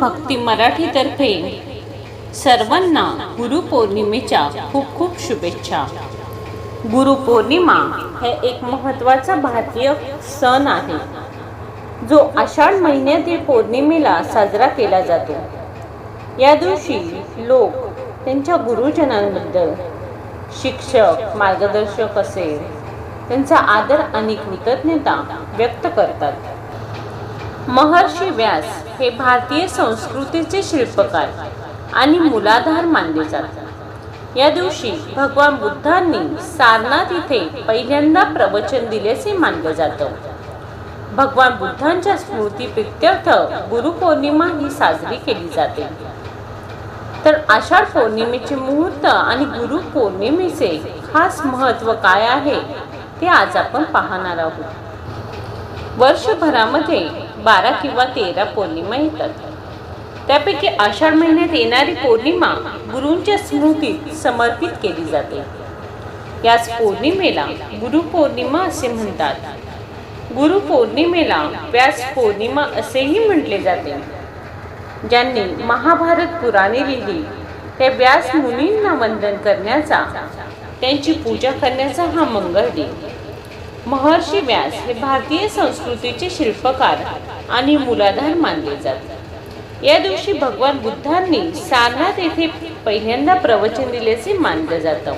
भक्ती मराठीतर्फे सर्वांना गुरुपौर्णिमेच्या खूप खूप शुभेच्छा. गुरुपौर्णिमा हे एक महत्त्वाचा भारतीय सण आहे जो आषाढ महिन्यातील पौर्णिमेला साजरा केला जातो. या दिवशी लोक त्यांच्या गुरुजनांबद्दल शिक्षक मार्गदर्शक असेल त्यांचा आदर आणि कृतज्ञता व्यक्त करतात. महर्षी व्यास हे भारतीय संस्कृतीचे शिल्पकार आणि मुलाधार मानले जातात या दिवशी भगवान बुद्धांनी सारनाथ इथे पहिल्यांदा प्रवचन दिल्याचे मानलं जातं. भगवान बुद्धांच्या स्मृतीप्रित्यर्थ गुरुपौर्णिमा ही साजरी केली जाते. तर आषाढ पौर्णिमेचे मुहूर्त आणि गुरुपौर्णिमेचे खास महत्त्व काय आहे ते आज आपण पाहणार आहोत. वर्षभरामध्ये बारा किंवा तेरा पौर्णिमा येतात. त्यापैकी आषाढ महिन्यात येणारी पौर्णिमा गुरूंच्या स्मृतीत समर्पित केली जाते. याच पौर्णिमेला गुरुपौर्णिमा असे म्हणतात. गुरुपौर्णिमेला व्यास पौर्णिमा असेही म्हटले जाते. ज्यांनी महाभारत पुराणे लिहिली त्या व्यास मुनींना वंदन करण्याचा त्यांची पूजा करण्याचा हा मंगळ दिन. महर्षी व्यास हे भारतीय संस्कृतीचे शिल्पकार आणि मुलाधार मानले जातात या दिवशी भगवान बुद्धांनी सारनाथ येथे पहिल्यांदा प्रवचन दिल्याचे मानलं जातं.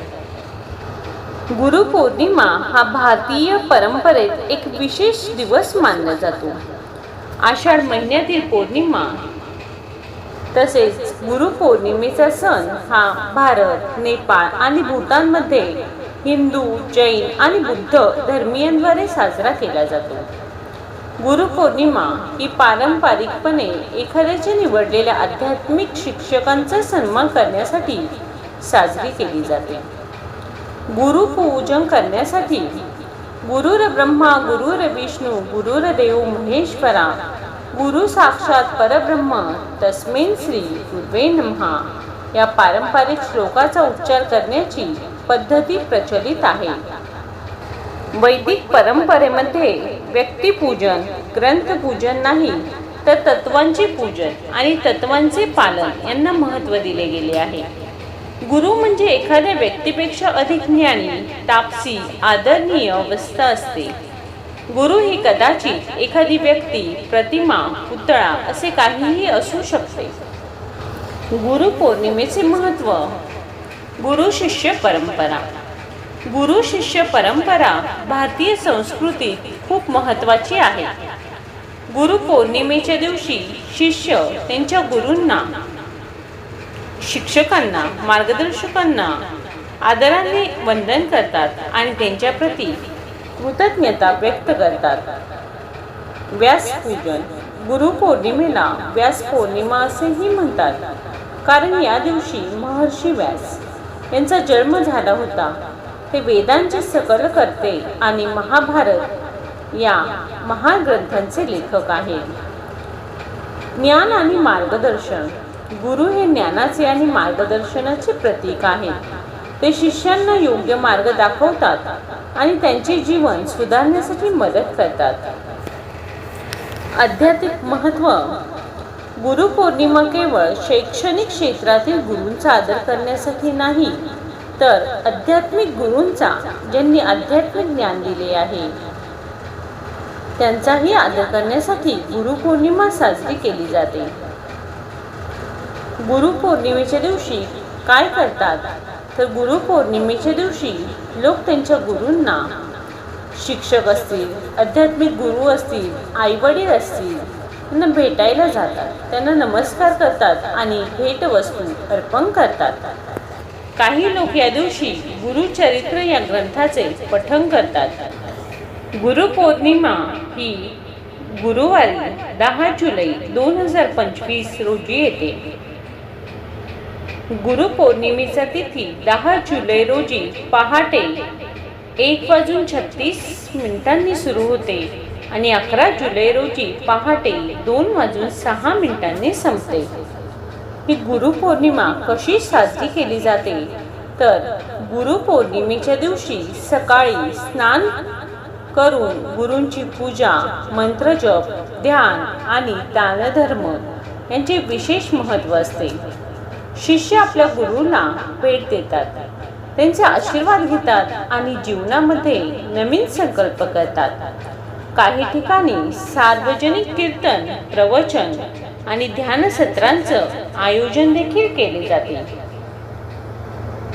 गुरुपौर्णिमा हा भारतीय परंपरेत एक विशेष दिवस मानला जातो. आषाढ महिन्यातील पौर्णिमा तसेच गुरुपौर्णिमेचा सण हा भारत नेपाळ आणि भूतानमध्ये हिंदू जैन आणि बुद्ध धर्मीयांद्वारे साजरा केला जातो. गुरुपौर्णिमा ही पारंपरिकपणे एखाद्याच्या निवडलेल्या आध्यात्मिक शिक्षकांचा सन्मान करण्यासाठी साजरी केली जाते. गुरुपूजन करण्यासाठी गुरुर ब्रह्मा गुरुर विष्णू गुरुर देव महेश्वरा गुरु साक्षात परब्रह्म तस्मेन श्री गुरुवे नमहा या पारंपरिक श्लोकाचा उच्चार करण्याची पद्धती प्रचलित आहे. वैदिक परंपरेमध्ये व्यक्तिपूजन ग्रंथपूजन नाही तर तत्वांचे पूजन आणि तत्वांचे पालन यांना महत्त्व दिले गेले आहे. गुरु म्हणजे एखाद्या व्यक्तीपेक्षा अधिक ज्ञानी तापसी आदरणीय अवस्था असते. गुरु ही कदाचित एखादी व्यक्ती प्रतिमा पुतळा असे काहीही असू शकते. गुरुपौर्णिमेचे महत्त्व गुरु शिष्य परंपरा. गुरु शिष्य परंपरा भारतीय संस्कृतीत खूप महत्त्वाची आहे. गुरुपौर्णिमेच्या दिवशी शिष्य त्यांच्या गुरूंना शिक्षकांना मार्गदर्शकांना आदराने वंदन करतात आणि त्यांच्याप्रती कृतज्ञता व्यक्त करतात. व्यास गुरु गुरुपौर्णिमेला व्यास पौर्णिमा असेही म्हणतात. कारण या दिवशी महर्षी व्यास यांचा जन्म झाला होता. ते वेदांचे सकल करते आणि महाभारत या महाग्रंथांचे लेखक आहे. ज्ञान आणि मार्गदर्शन. गुरु हे ज्ञानाचे आणि मार्गदर्शनाचे प्रतीक आहे. ते शिष्यांना योग्य मार्ग दाखवतात आणि त्यांचे जीवन सुधारण्यासाठी मदत करतात. आध्यात्मिक महत्त्व गुरुपौर्णिमा केवळ शैक्षणिक क्षेत्रातील गुरूंचा आदर करण्यासाठी नाही तर आध्यात्मिक गुरूंचा ज्यांनी आध्यात्मिक ज्ञान दिले आहे त्यांचाही आदर करण्यासाठी गुरुपौर्णिमा साजरी केली जाते. गुरुपौर्णिमेच्या दिवशी काय करतात? तर गुरुपौर्णिमेच्या दिवशी लोक त्यांच्या गुरूंना शिक्षक असतील आध्यात्मिक गुरु असतील आईवडील असतील त्यांना भेटायला जातात. त्यांना नमस्कार करतात आणि भेटवस्तू अर्पण करतात. काही लोक या दिवशी गुरुचरित्र या ग्रंथाचे पठण करतात. गुरुपौर्णिमा ही गुरुवारी दहा जुलै दोन हजार पंचवीस रोजी येते. गुरुपौर्णिमेचा तिथी दहा जुलै रोजी पहाटे एक वाजून छत्तीस मिनिटांनी सुरू होते. आणि अकरा जुलै रोजी पहाटे दोन वाजून सहा मिनिटांनी संपते. ही गुरुपौर्णिमा कशी साजरी केली जाते? तर गुरुपौर्णिमेच्या दिवशी सकाळी स्नान करून गुरूंची पूजा मंत्रजप ध्यान आणि दानधर्म यांचे विशेष महत्त्व असते. शिष्य आपल्या गुरुंना भेट देतात. त्यांचे आशीर्वाद घेतात आणि जीवनामध्ये नवीन संकल्प करतात. काही ठिकाणी सार्वजनिक कीर्तन प्रवचन आणि ध्यान सत्रांचं आयोजन देखील केले जाते.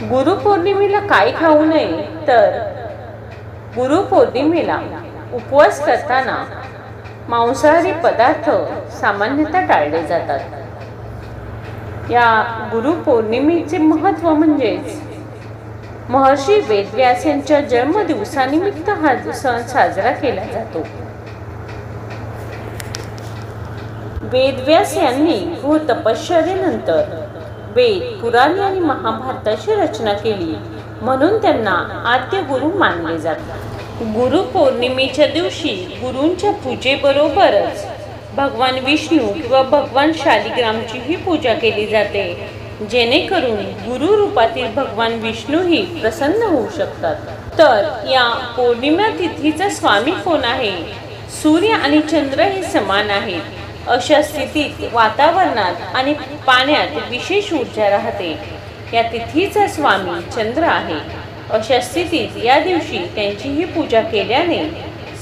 गुरुपौर्णिमेला काय खाऊ नये तर गुरुपौर्णिमेला उपवास करताना मांसाहारी पदार्थ सामान्यतः टाळले जातात. या गुरुपौर्णिमेचे महत्त्व म्हणजेच महर्षी वेदव्यास यांच्या जन्मदिवसानिमित्त हा सण साजरा केला जातो. वेदव्यास यांनी गृह तपश्चर्येनंतर वेद पुराणे आणि महाभारताची रचना केली. म्हणून त्यांना आद्य गुरु मानले जातात. गुरुपौर्णिमेच्या दिवशी गुरूंच्या पूजेबरोबरच भगवान विष्णू किंवा भगवान शालिग्रामचीही पूजा केली जाते. जेणेकरून गुरु रूपातील भगवान विष्णूही प्रसन्न होऊ शकतात. तर या पौर्णिमा तिथीचा स्वामी कोण आहे? सूर्य आणि चंद्र हे समान आहेत. अशा स्थितीत वातावरणात आणि पाण्यात विशेष ऊर्जा राहते. या तिथीचा स्वामी चंद्र आहे. अशा स्थितीत या दिवशी त्यांचीही पूजा केल्याने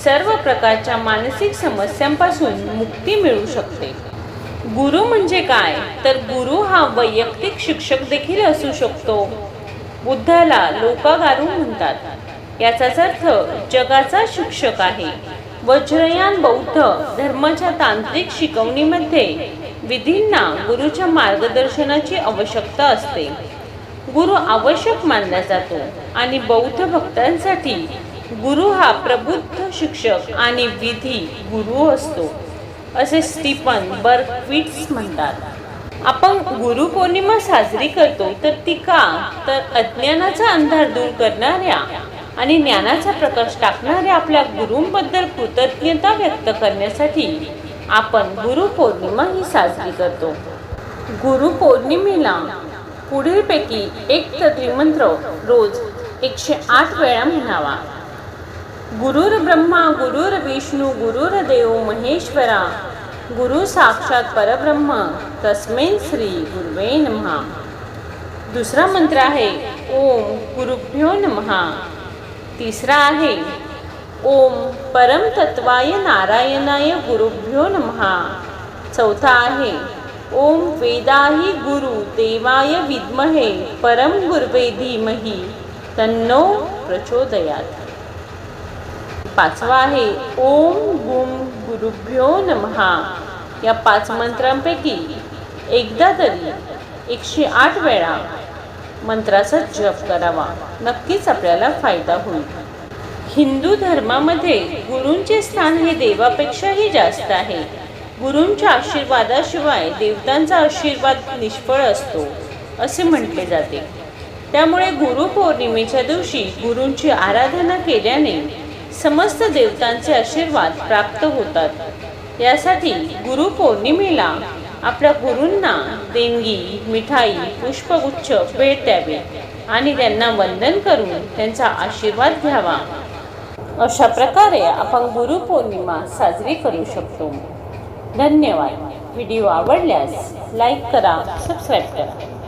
सर्व प्रकारच्या मानसिक समस्यांपासून मुक्ती मिळू शकते. गुरु म्हणजे काय? तर गुरु हा वैयक्तिक शिक्षक देखील असू शकतो. बुद्धाला लोकागारू म्हणतात. याचाच अर्थ जगाचा शिक्षक आहे. वज्रयान बौद्ध धर्माच्या तांत्रिक शिकवणीमध्ये विधींना गुरुच्या मार्गदर्शनाची आवश्यकता असते. गुरु आवश्यक मानला जातो आणि बौद्ध भक्तांसाठी गुरु हा प्रबुद्ध शिक्षक आणि विधी गुरु असतो. असे स्टीफन बर्कविट्स म्हणतात. आपण गुरुपौर्णिमा साजरी करतो तर ती का? तर अज्ञानाचा अंधार दूर करणाऱ्या आणि ज्ञानाचा प्रकाश टाकणाऱ्या आपल्या गुरूंबद्दल कृतज्ञता व्यक्त करण्यासाठी आपण गुरुपौर्णिमा ही साजरी करतो. गुरुपौर्णिमेला पुढीलपैकी एक त्रिमंत्र रोज एकशे आठ वेळा म्हणावा. गुरुर ब्रह्मा गुरुर विष्णू गुरुर देव महेश्वरा गुरु साक्षात परब्रह्म तस्मै श्री गुरुवे नमहा दुसरा मंत्र आहे ओम गुरुभ्यो नमहा तिसरा आहे ओम परम तत्वाय नारायणाय गुरुभ्यो नमहा चौथा आहे ओम वेदाही गुरु देवाय विद्महे परम गुरवे धीमही. तन्नो प्रचोदयात. पाचवा आहे ओम गुम गुरुभ्यो नमहा या पाच मंत्रांपैकी एकदा तरी एकशे आठ वेळा मंत्राचा जप करावा. नक्कीच आपल्याला फायदा होईल. हिंदू धर्मामध्ये गुरूंचे स्थान हे देवापेक्षाही जास्त आहे. गुरूंच्या आशीर्वादाशिवाय देवतांचा आशीर्वाद निष्फळ असतो असे म्हटले जाते. त्यामुळे गुरुपौर्णिमेच्या दिवशी गुरूंची आराधना केल्याने समस्त देवतांचे आशीर्वाद प्राप्त होतात. यासाठी गुरुपौर्णिमेला आपल्या गुरूंना देणगी मिठाई पुष्पगुच्छ भेट द्यावे आणि त्यांना वंदन करून त्यांचा आशीर्वाद घ्यावा. अशा प्रकारे आपण गुरुपौर्णिमा साजरी करू शकतो. धन्यवाद. व्हिडिओ आवडल्यास लाईक करा सबस्क्राईब करा.